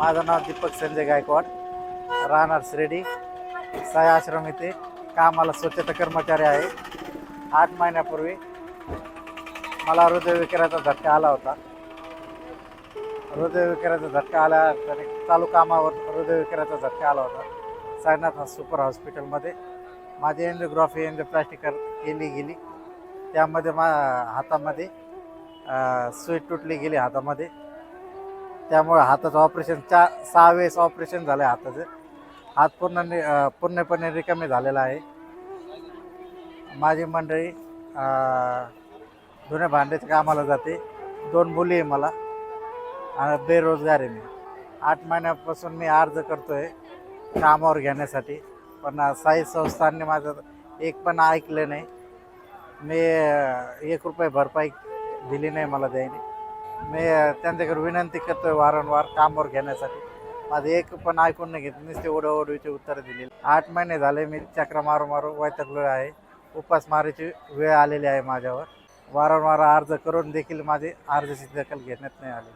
माझं नाव दीपक संजय गायकवाड. राहणार शिर्डी. साय आश्रम येथे कामाला स्वच्छता कर्मचारी आहे. आठ महिन्यापूर्वी मला हृदयविकाराचा झटका आला होता. हृदयविकाराचा झटका आला तरी चालू कामावर हृदयविकाराचा झटका आला होता. साईनाथ सुपर हॉस्पिटलमध्ये. माझी एन्जिओग्राफी एन्जिओप्लास्टिक केली गेली. त्यामध्ये मा हातामध्ये अं, सुई तुटली गेली हातामध्ये. त्यामुळे हाताचं ऑपरेशन चार सहा वेळेस ऑपरेशन झालं आहे हाताचं. हात पूर्ण नि- पूर्णपणे रिकामे झालेला आहे. माझी मंडळी जुन्या धुण्या भांड्याच्या कामाला जाते. दोन मुली आहे मला. आणि बेरोजगार आहे मी. आठ महिन्यापासून मी अर्ज करतो आहे कामावर घेण्यासाठी. पण साई संस्थांनी माझं एक पण ऐकलं नाही. मी एक रुपये भरपाई दिली नाही मला द्यायने. मी त्यांच्याकडे विनंती करतोय वारंवार कामावर घेण्यासाठी. माझं एक पण ऐकून नाही घेत नुसते ओढवडीचे उत्तर दिलेली. आठ महिने झाले मी चक्र मारू मारू वैतकलो आहे. उपासमारीची वेळ आलेली आहे माझ्यावर. वारंवार अर्ज करून देखील माझे अर्जाची दखल घेण्यात नाही आली